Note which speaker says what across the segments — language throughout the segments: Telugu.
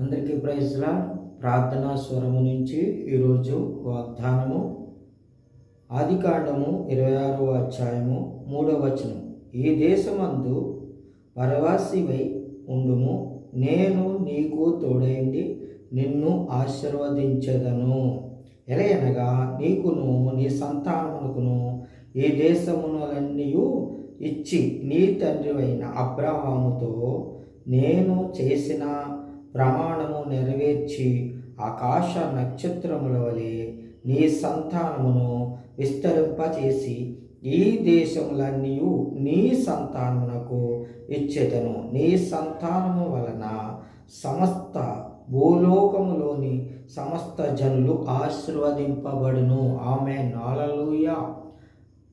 Speaker 1: అందరికీ ప్రైజ్లా ప్రార్థనా స్వరము నుంచి ఈరోజు వాగ్దానము. ఆదికాండము ఇరవై ఆరో అధ్యాయము మూడవ వచనం. ఈ దేశమందు పరవాసివై ఉండుము. నేను నీకు తోడైంది నిన్ను ఆశీర్వదించదను. ఎలయనగా నీకును నీ సంతానమునకును ఈ దేశములన్నీ ఇచ్చి నీ తండ్రివైన అబ్రహాముతో నేను చేసిన ప్రమాణము నెరవేర్చి ఆకాశ నక్షత్రముల వలె నీ సంతానమును విస్తరింపచేసి ఈ దేశములన్నీ నీ సంతానమునకు ఇచ్చేతను నీ సంతానము వలన సమస్త భూలోకములోని సమస్త జనులు ఆశీర్వదింపబడును. ఆమె నాలలుయ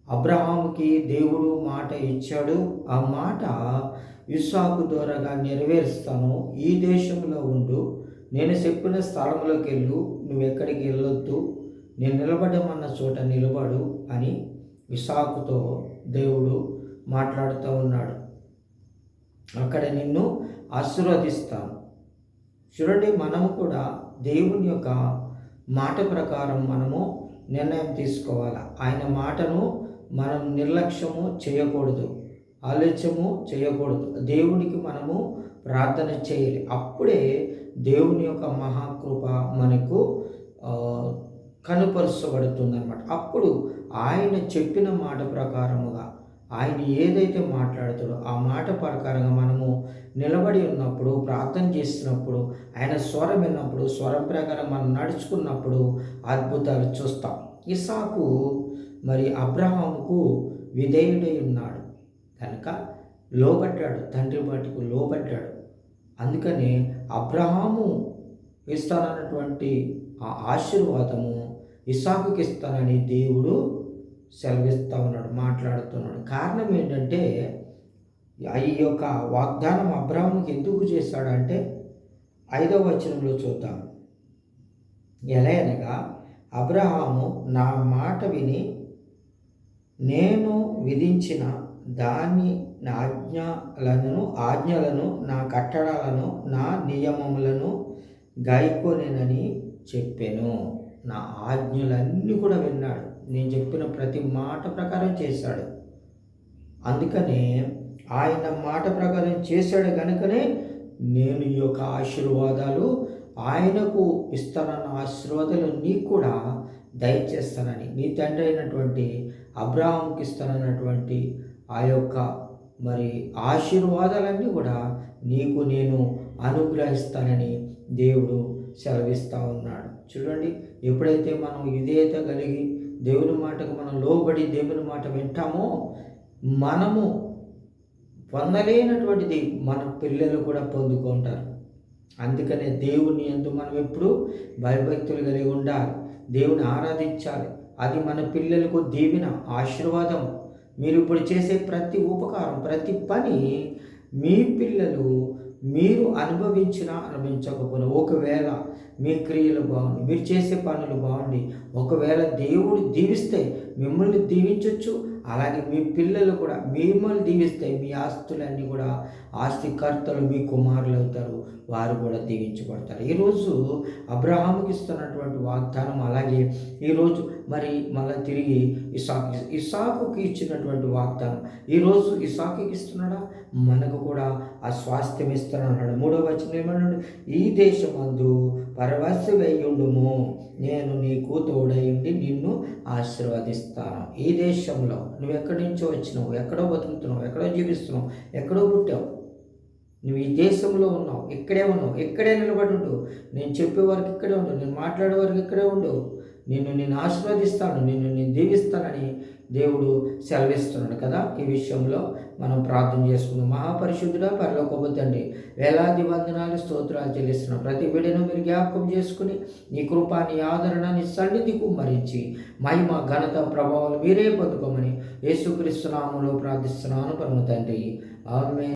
Speaker 1: అబ్రహాముకి దేవుడు మాట ఇచ్చాడు. ఆ మాట ఇస్సాకు ద్వారాగా నెరవేరుస్తాను. ఈ దేశంలో ఉండు. నేను చెప్పిన స్థలంలోకి వెళ్ళు నువ్వు ఎక్కడికి వెళ్ళొద్దు. నేను నిలబడమన్న చోట నిలబడు అని విశాఖతో దేవుడు మాట్లాడుతూ ఉన్నాడు. అక్కడ నిన్ను ఆశీర్వదిస్తాను. చూడండి మనము కూడా దేవుని యొక్క మాట ప్రకారం మనము నిర్ణయం తీసుకోవాలి? ఆయన మాటను మనం నిర్లక్ష్యము చేయకూడదు. ఆలస్యము చేయకూడదు. దేవునికి మనము ప్రార్థన చేయాలి. అప్పుడే దేవుని యొక్క మహాకృప మనకు కనుపరుచబడుతుంది అనమాట అప్పుడు ఆయన చెప్పిన మాట ప్రకారముగా ఆయన ఏదైతే మాట్లాడుతాడో ఆ మాట ప్రకారంగా మనము నిలబడి ఉన్నప్పుడు ప్రార్థన చేసినప్పుడు ఆయన స్వరం విన్నప్పుడు స్వరం ప్రకారం మనం నడుచుకున్నప్పుడు అద్భుతాలు చూస్తాం. ఇసాకు మరి అబ్రహాముకు విధేయుడై ఉన్నాడు. కనుక లోబడ్డాడు తండ్రి మాటకు లోబడ్డాడు. అందుకని అబ్రహాము ఇస్తానన్నటువంటి ఆ ఆశీర్వాదము ఇసాకుకి ఇస్తానని దేవుడు సెలవిస్తూ ఉన్నాడు మాట్లాడుతున్నాడు. కారణం ఏంటంటే ఈ యొక్క వాగ్దానం అబ్రహాముకి ఎందుకు చేశాడంటే ఐదవ వచనంలో చూద్దాం. ఎలా అనగా అబ్రహాము నా మాట విని నేను విధించిన దాని నా ఆజ్ఞలను ఆజ్ఞలను నా కట్టడాలను నా నియమములను గాయకోనేనని చెప్పాను. నా ఆజ్ఞలన్నీ కూడా విన్నాడు. నేను చెప్పిన ప్రతి మాట ప్రకారం చేశాడు. అందుకనే ఆయన మాట ప్రకారం చేశాడు కనుకనే నేను ఈ యొక్క ఆశీర్వాదాలు ఆయనకు ఇస్తానన్న ఆశీర్వాదాలు నీకు కూడా దయచేస్తానని. నీ తండ్రి అయినటువంటి అబ్రాహంకి ఇస్తానన్నటువంటి ఆ యొక్క మరి ఆశీర్వాదాలన్నీ కూడా నీకు నేను అనుగ్రహిస్తానని దేవుడు సెలవిస్తూ ఉన్నాడు. చూడండి ఎప్పుడైతే మనం విధేయత కలిగి దేవుని మాటకు మనం లోబడి దేవుని మాట వింటామో మనము పొందలేనటువంటిది మన పిల్లలు కూడా పొందుకుంటారు. అందుకనే దేవుని ఎందు మనం ఎప్పుడు భయభక్తులు కలిగి ఉండాలి. దేవుని ఆరాధించాలి. అది మన పిల్లలకు దీవిన ఆశీర్వాదం మీరు ఇప్పుడు చేసే ప్రతి ఉపకారం ప్రతి పని మీ పిల్లలు మీరు అనుభవించినా అనుభవించకపోయినా ఒకవేళ మీ క్రియలు బాగుండి మీరు చేసే పనులు బాగుండి ఒకవేళ దేవుడు దీవిస్తే మిమ్మల్ని దీవించవచ్చు అలాగే మీ పిల్లలు కూడా మిమ్మల్ని దీవిస్తే మీ ఆస్తులన్నీ కూడా ఆస్తికర్తలు మీ కుమారులు అవుతారు వారు కూడా దీవించబడతారు. ఈరోజు అబ్రహాముకి ఇస్తున్నటువంటి వాగ్దానం అలాగే ఈరోజు మరి మళ్ళీ తిరిగి ఇసాకు ఇసాకుకి ఇచ్చినటువంటి వాగ్దానం. ఈరోజు ఇసాకుకి ఇస్తున్నాడా? మనకు కూడా ఆ స్వాస్థ్యం ఇస్తున్నాడు. మూడో వచ్చిన ఏమన్నాడు? ఈ దేశమందు అందు వేయుండుము నేను నీకు తోడయుండి నిన్ను ఆశీర్వదిస్తాను. ఈ దేశంలో నువ్వు ఎక్కడి నుంచో వచ్చినావు? ఎక్కడో బతుకుతున్నావు? ఎక్కడో జీవిస్తున్నావు? ఎక్కడో పుట్టావు? నువ్వు ఈ దేశంలో ఉన్నావు? ఇక్కడే ఉన్నావు? ఇక్కడే నిలబడి ఉండు. నేను చెప్పే వరకు ఇక్కడే ఉండు. నేను మాట్లాడే వరకు ఇక్కడే ఉండు. నిన్ను నేను ఆశీర్వదిస్తాను నిన్ను నేను దీవిస్తానని దేవుడు సెలవిస్తున్నాడు కదా. ఈ విషయంలో మనం ప్రార్థన చేసుకుందాం. మహాపరిశుద్ధుడా పరలోకపు తండ్రి వేలాది వందనాలు స్తోత్రాలు చెల్లిస్తున్నాం. ప్రతి బిడ్డను మీరు జ్ఞాపకం చేసుకుని నీ కృపా నీ ఆదరణ నీ సన్నిధి కుమ్మరించి మహిమ ఘనత ప్రభావాలు మీరే పొందుకోమని యేసుక్రీస్తునామంలో ప్రార్థిస్తున్నాను. పరమ తండ్రి. ఆమె